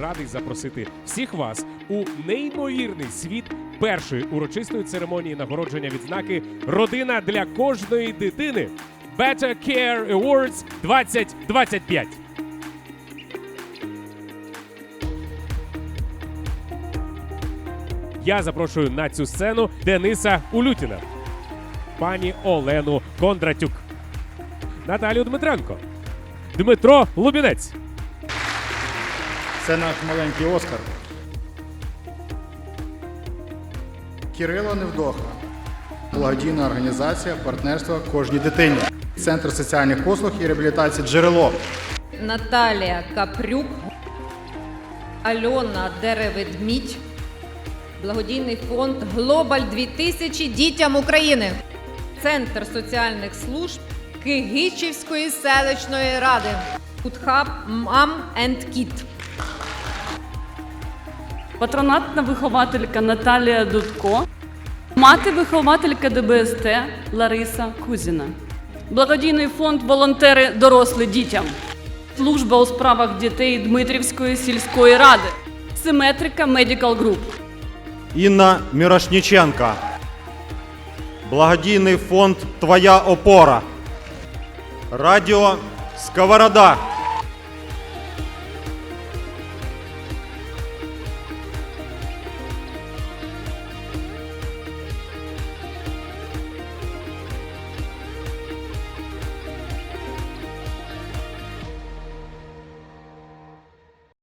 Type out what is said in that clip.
радий запросити всіх вас у неймовірний світ першої урочистої церемонії нагородження відзнаки Родина для кожної дитини Better Care Awards 2025. Я запрошую на цю сцену Дениса Улютіна, пані Олену Кондратюк, Наталію Дмитренко, Дмитро Лубінець, Це наш маленький Оскар. Кирило Невдоха. Благодійна організація партнерства кожній дитині. Центр соціальних послуг і реабілітації джерело. Наталія Капрюк, Альона Дереведмідь, благодійний фонд Глобаль 2000 дітям України, Центр соціальних служб Кигичівської селищної ради, Кутхаб Мам енд Кіт. Патронатна вихователька Наталія Дудко, мати вихователька ДБСТ Лариса Кузіна, благодійний фонд Волонтери дорослі дітям, служба у справах дітей Дмитрівської сільської ради, Симетрика Медикал Груп. Інна Мірошніченка. Благодійний фонд Твоя опора. Радіо Сковорода.